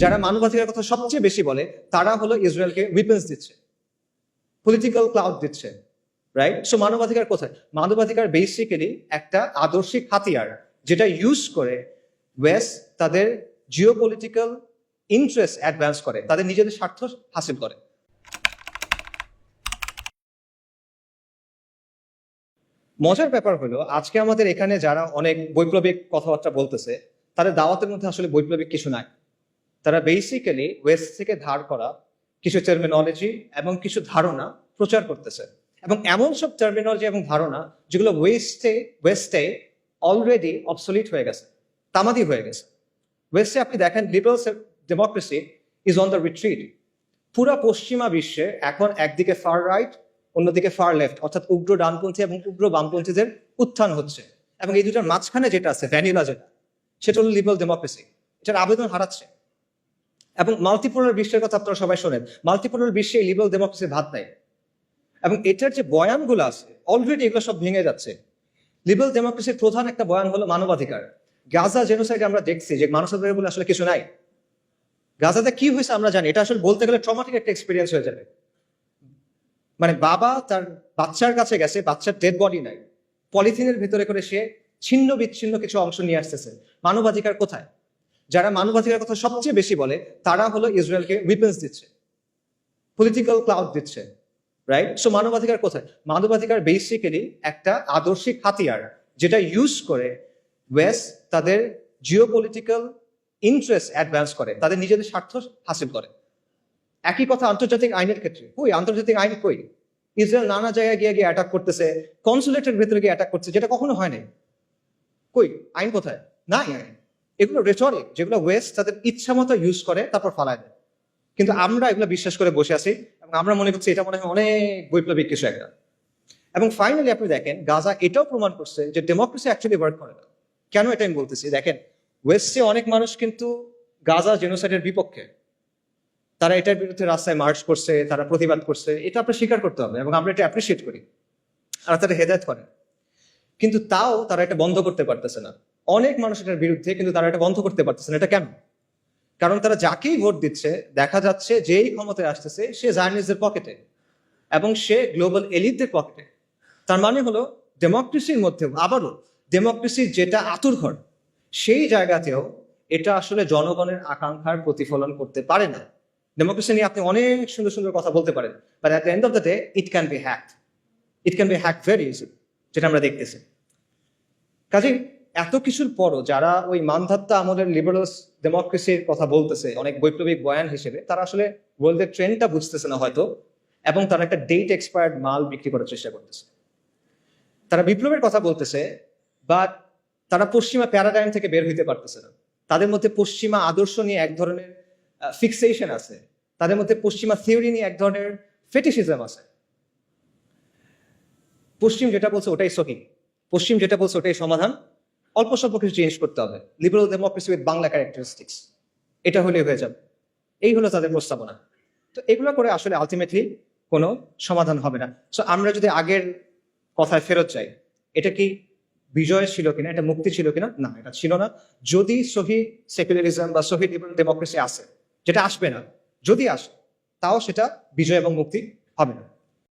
যারা মানবাধিকার কথা সবচেয়ে বেশি বলে, তারা হলো ইসরায়েলকে উইপেন্স দিচ্ছে পলিটিক্যাল ক্লাউড দিচ্ছে রাইট সো মানবাধিকার কোথায়? মানবাধিকার বেসিক্যালি একটা আদর্শিক হাতিয়ার যেটা ইউজ করে ওয়েস্ট তাদের জিও পলিটিক্যাল ইন্টারেস্ট অ্যাডভান্স করে, তাদের নিজেদের স্বার্থ হাসিল করে। মজার ব্যাপার হলো, আজকে আমাদের এখানে যারা অনেক বৈপ্লবিক কথাবার্তা বলতেছে, তাদের দাওয়াতের মধ্যে আসলে বৈপ্লবিক কিছু নাই। তারা বেসিক্যালি ওয়েস্ট থেকে ধার করা কিছু টার্মিনোলজি এবং কিছু ধারণা প্রচার করতেছে। এবং এমন সব টার্মিনোলজি এবং ধারণা যেগুলো ওয়েস্টে ওয়েস্টে অলরেডি অবসলিট হয়ে গেছে, তামাদি হয়ে গেছে। ওয়েস্টে আপনি দেখেন liberal democracy is on the retreat পুরা পশ্চিমা বিশ্বে এখন একদিকে ফার রাইট অন্যদিকে ফার লেফট অর্থাৎ উগ্র ডানপন্থী এবং উগ্র বামপন্থীদের উত্থান হচ্ছে। এবং এই দুটার মাঝখানে যেটা আছে ভ্যানিলা যেটা, সেটা হলো লিবারাল ডেমোক্রেসি এটার আবেদন হারাচ্ছে। এবং মাল্টিপোলার বিশ্বের কথা আপনারা সবাই শোনেন। মাল্টিপোলার বিশ্বে লিবারাল ডেমোক্রেসির ভাত নাই। এবং এটার যে বয়ানগুলো আছে অলরেডি এগুলো সব ভেঙে যাচ্ছে। লিবারাল ডেমোক্রেসির প্রধান একটা বয়ান হলো মানবাধিকার। গাজা জেনোসাইডে আমরা দেখছি যে মানবাধিকার বলে আসলে কিছু নাই। গাজাতে কি হয়েছে আমরা জানি, এটা আসলে বলতে গেলে ট্রমাটিক একটা এক্সপিরিয়েন্স হয়ে যাবে। মানে বাবা তার বাচ্চার কাছে গেছে, বাচ্চার ডেড বডি নাই। পলিথিনের ভেতরে করে সে ছিন্ন বিচ্ছিন্ন কিছু অংশ নিয়ে আসতেছে। মানবাধিকার কোথায়? যারা মানবাধিকার কথা সবচেয়ে বেশি বলে, তারা হলো ইসরায়েলকে উইপেন্স দিচ্ছে পলিটিক্যাল ক্লাউড দিচ্ছে রাইট সো মানবাধিকার কোথায়? মানবাধিকার বেসিক্যালি একটা আদর্শিক হাতিয়ার যেটা ইউজ করে ওয়েস্ট তাদের জিও পলিটিক্যাল ইন্টারেস্ট অ্যাডভান্স করে, তাদের নিজেদের স্বার্থ হাসিল করে। একই কথা আন্তর্জাতিক আইনের ক্ষেত্রে। কই? আন্তর্জাতিক আইন কই? ইসরায়েল নানা জায়গায় গিয়ে গিয়ে অ্যাটাক করতেছে কনসুলেটের ভেতরে গিয়ে অ্যাটাক করছে যেটা কখনো হয় নাই। কই? আইন কোথায়? নাই আইন। এগুলো রেটরিক যেগুলো ওয়েস্ট তাদের ইচ্ছা মতো ইউজ করে, তারপর ফালায় দেয়। কিন্তু আমরা এগুলো বিশ্বাস করে বসে আছি এবং আমরা মনে করছি এটা মনে হয় অনেক বৈপ্লবিক কিছু একটা। এবং ফাইনালি আপনি দেখেন, গাজা এটাও প্রমাণ করছে যে ডেমোক্রেসি অ্যাকচুয়ালি ওয়ার্ক করে না। কেন এটা আমি বলতেছি? দেখেন ওয়েস্টে অনেক মানুষ কিন্তু গাজা জেনোসাইডের বিপক্ষে। তারা এটার বিরুদ্ধে রাস্তায় মার্চ করছে, তারা প্রতিবাদ করছে, এটা আপনার স্বীকার করতে হবে এবং আমরা এটা অ্যাপ্রিসিয়েট করি। আর তারা হেদায়ত করে। কিন্তু তাও তারা এটা বন্ধ করতে পারতেছে না। অনেক মানুষ এটার বিরুদ্ধে কিন্তু তারা এটা বন্ধ করতে পারতেছে না। এটা কেন? কারণ তারা যাকেই ভোট দিচ্ছে, দেখা যাচ্ছে যেই ক্ষমতায় আসতেছে, সে জার্নিস্টদের পকেটে এবং সে গ্লোবাল এলিটদের পকেটে। তার মানে হলো, ডেমোক্রেসির মধ্যেও আবারও, ডেমোক্রেসির যেটা আতুর ঘর, সেই জায়গাতেও এটা আসলে জনগণের আকাঙ্ক্ষার প্রতিফলন করতে পারে না। ডেমোক্রেসি নিয়ে আপনি অনেক সুন্দর সুন্দর কথা বলতে পারেন but at the end of the day it can be hack it can be hack very easy যেটা আমরা দেখতেছি। কাজে এত কিছুর পরও যারা ওই মানধাত্তা আমাদের লিবারাল ডেমোক্রেসির কথা বলতেছে, অনেক বৈপ্লবিক বয়ান হিসেবে, তারা আসলে ওয়ার্ল্ডের ট্রেন্ডটা বুঝতেছে না হয়তো, এবং তারা একটা ডেট এক্সপায়ার্ড মাল বিক্রি করার চেষ্টা করতেছে। তারা বিপ্লবের কথা বলতেছে বাট তারা পশ্চিমা প্যারাডাইম থেকে বের হইতে পারতেছে না। তাদের মধ্যে পশ্চিমা আদর্শ নিয়ে এক ধরনের ফিক্সেশন আছে। তাদের মধ্যে পশ্চিমা থিওরি নিয়ে এক ধরনের ফেটিসিজম আছে। পশ্চিম যেটা বলছে ওটাই সহি পশ্চিম যেটা বলছে ওটাই সমাধান। অল্প স্বল্প কিছু চেঞ্জ করতে হবে। Liberal democracy with Bangla characteristics এটা হলে হয়ে যাবে। এই হলো তাদের প্রস্তাবনা। তো এগুলো করে আসলে আলটিমেটলি কোনো সমাধান হবে না। সো আমরা যদি আগের কথায় ফেরত যাই, এটা কি বিজয় ছিল কিনা, এটা মুক্তি ছিল কিনা? না, এটা ছিল না। যদি সহি সেকুলারিজম বা সহি লিবারাল ডেমোক্রেসি আসে, যেটা আসবে না, যদি আসে, তাও সেটা বিজয় এবং মুক্তি হবে না।